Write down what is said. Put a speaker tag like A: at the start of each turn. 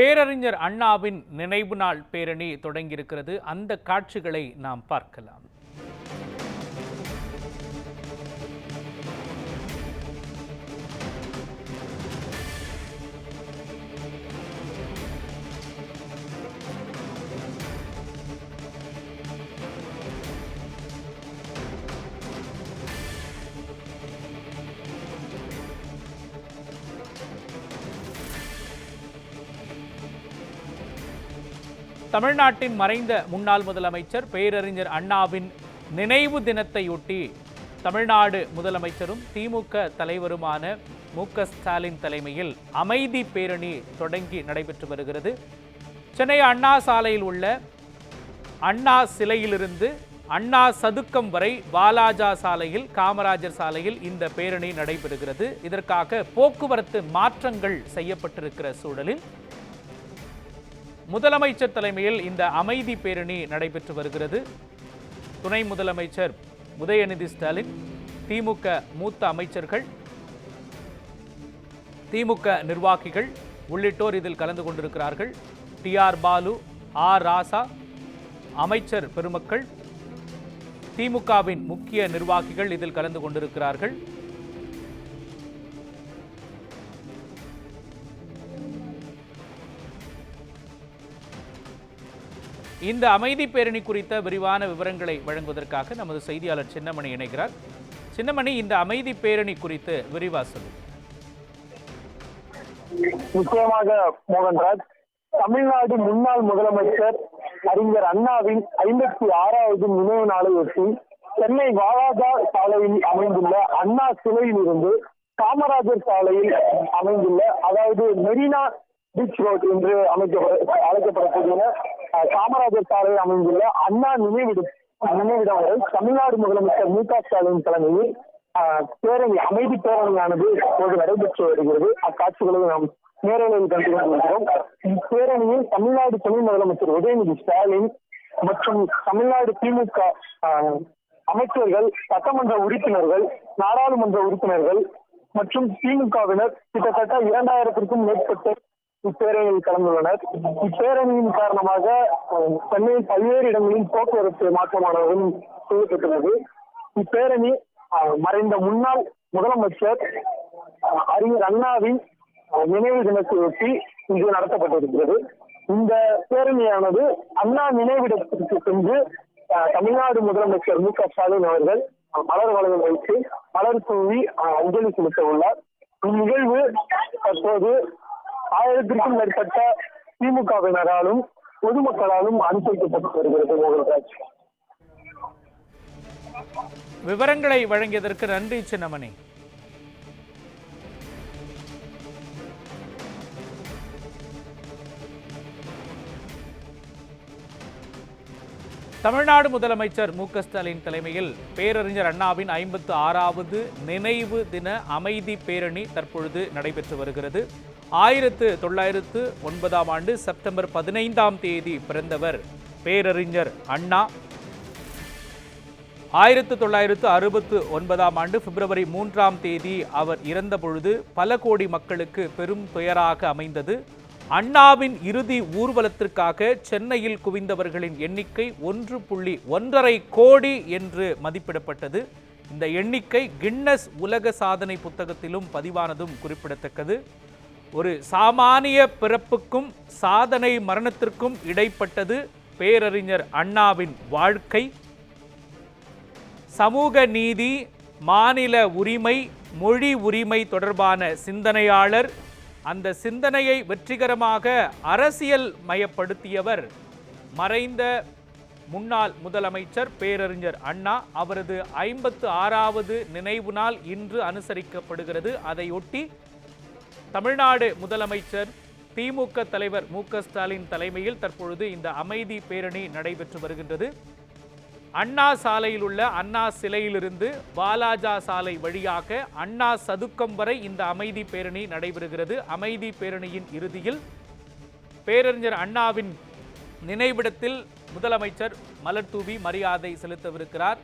A: பேரறிஞர் அண்ணாவின் நினைவு நாள் பேரணி தொடங்கியிருக்கிறது. அந்த காட்சிகளை நாம் பார்க்கலாம். தமிழ்நாட்டின் மறைந்த முன்னாள் முதலமைச்சர் பேரறிஞர் அண்ணாவின் நினைவு தினத்தையொட்டி தமிழ்நாடு முதலமைச்சரும் திமுக தலைவருமான மு க ஸ்டாலின் தலைமையில் அமைதி பேரணி தொடங்கி நடைபெற்று வருகிறது. சென்னை அண்ணா சாலையில் உள்ள அண்ணா சிலையிலிருந்து அண்ணா சதுக்கம் வரை வாலாஜா சாலையில் காமராஜர் சாலையில் இந்த பேரணி நடைபெறுகிறது. இதற்காக போக்குவரத்து மாற்றங்கள் செய்யப்பட்டிருக்கிற சூழலில் முதலமைச்சர் தலைமையில் இந்த அமைதி பேரணி நடைபெற்று வருகிறது. துணை முதலமைச்சர் உதயநிதி ஸ்டாலின் திமுக மூத்த அமைச்சர்கள் திமுக நிர்வாகிகள் உள்ளிட்டோர் இதில் கலந்து கொண்டிருக்கிறார்கள். T R Balu R Raja அமைச்சர் பெருமக்கள் திமுகவின் முக்கிய நிர்வாகிகள் இதில் கலந்து கொண்டிருக்கிறார்கள். இந்த அமைதி பேரணி குறித்த விரிவான விவரங்களை வழங்குவதற்காக நமது செய்தியாளர் சின்னமணி இணைகிறார். சின்னமணி இந்த அமைதி பேரணி குறித்து விரிவா சொல்லு.
B: நிச்சயமாக மோகன்ராஜ் தமிழ்நாடு முன்னாள் முதலமைச்சர் அறிஞர் அண்ணாவின் ஐம்பத்தி ஆறாவது நினைவு நாளையொட்டி சென்னை வாலாஜா சாலையில் அமைந்துள்ள அண்ணா சிலையில் இருந்து காமராஜர் சாலையில் அமைந்துள்ள அதாவது மெரினா பீச் ரோட் என்று அமைக்க அழைக்கப்படக்கூடிய காமராஜர் சாலை அமைந்துள்ள அண்ணா நினைவிடம் நினைவிடம் வரை தமிழ்நாடு முதலமைச்சர் மு க ஸ்டாலின் தலைமையில் பேரணி அமைதி பேரணியானது இப்போது நடைபெற்று வருகிறது. அக்காட்சிகளை நாம் நேரலையில் கண்டு கொண்டிருக்கிறோம். இப்பேரணியில் தமிழ்நாடு துணை முதலமைச்சர் உதயநிதி ஸ்டாலின் மற்றும் தமிழ்நாடு திமுக அமைச்சர்கள் சட்டமன்ற உறுப்பினர்கள் நாடாளுமன்ற உறுப்பினர்கள் மற்றும் திமுகவினர் கிட்டத்தட்ட இரண்டாயிரத்திற்கும் மேற்பட்ட இப்பேரணியில் கலந்துள்ளனர். இப்பேரணியின் காரணமாக சென்னையில் பல்வேறு இடங்களில் போக்குவரத்து மாற்றமானதும் செய்யப்பட்டுள்ளது. இப்பேரணி மறைந்த முன்னாள் முதலமைச்சர் அறிஞர் அண்ணாவின் நினைவு தினத்தையொட்டி இங்கு நடத்தப்பட்டிருக்கிறது. இந்த பேரணியானது அண்ணா நினைவிடத்திற்கு சென்று தமிழ்நாடு முதலமைச்சர் மு க ஸ்டாலின் அவர்கள் மலர் வளையம் வைத்து மலர் தூவி அஞ்சலி செலுத்த உள்ளார் இந்நிகழ்வு தற்போது ஆயிரத்திற்கும் மேற்பட்ட திமுகவினராலும் பொதுமக்களாலும் அனுசரிக்கப்பட்டு வருகிறது மோகன்ராஜ்.
A: விவரங்களை வழங்கியதற்கு நன்றி சின்னமணி. தமிழ்நாடு முதலமைச்சர் மு ஸ்டாலின் தலைமையில் பேரறிஞர் அண்ணாவின் ஐம்பத்து ஆறாவது நினைவு தின அமைதி பேரணி தற்பொழுது நடைபெற்று வருகிறது. ஆயிரத்து தொள்ளாயிரத்து ஒன்பதாம் ஆண்டு செப்டம்பர் பதினைந்தாம் தேதி பிறந்தவர் பேரறிஞர் அண்ணா. ஆயிரத்து தொள்ளாயிரத்து அறுபத்து ஒன்பதாம் ஆண்டு பிப்ரவரி மூன்றாம் தேதி அவர் இறந்த பொழுது பல கோடி மக்களுக்கு பெரும் துயராக அமைந்தது. அண்ணாவின் இறுதி ஊர்வலத்திற்காக சென்னையில் குவிந்தவர்களின் எண்ணிக்கை ஒன்று புள்ளி ஒன்றரை கோடி என்று மதிப்பிடப்பட்டது. இந்த எண்ணிக்கை கின்னஸ் உலக சாதனை புத்தகத்திலும் பதிவானதும் குறிப்பிடத்தக்கது. ஒரு சாமானிய பிறப்புக்கும் சாதனை மரணத்திற்கும் இடைப்பட்டது பேரறிஞர் அண்ணாவின் வாழ்க்கை. சமூக நீதி மாநில உரிமை மொழி உரிமை தொடர்பான சிந்தனையாளர். அந்த சிந்தனையை வெற்றிகரமாக அரசியல் மயப்படுத்தியவர் மறைந்த முன்னாள் முதலமைச்சர் பேரறிஞர் அண்ணா. அவரது ஐம்பத்து ஆறாவது நினைவு நாள் இன்று அனுசரிக்கப்படுகிறது. அதையொட்டி தமிழ்நாடு முதலமைச்சர் திமுக தலைவர் மு க ஸ்டாலின் தலைமையில் தற்பொழுது இந்த அமைதி பேரணி நடைபெற்று வருகின்றது. அண்ணா சாலையில் உள்ள அண்ணா சிலையிலிருந்து வாலாஜா சாலை வழியாக அண்ணா சதுக்கம் வரை இந்த அமைதி பேரணி நடைபெறுகிறது. அமைதி பேரணியின் இறுதியில் பேரறிஞர் அண்ணாவின் நினைவிடத்தில் முதலமைச்சர் மலர் தூவி மரியாதை செலுத்தவிருக்கிறார்.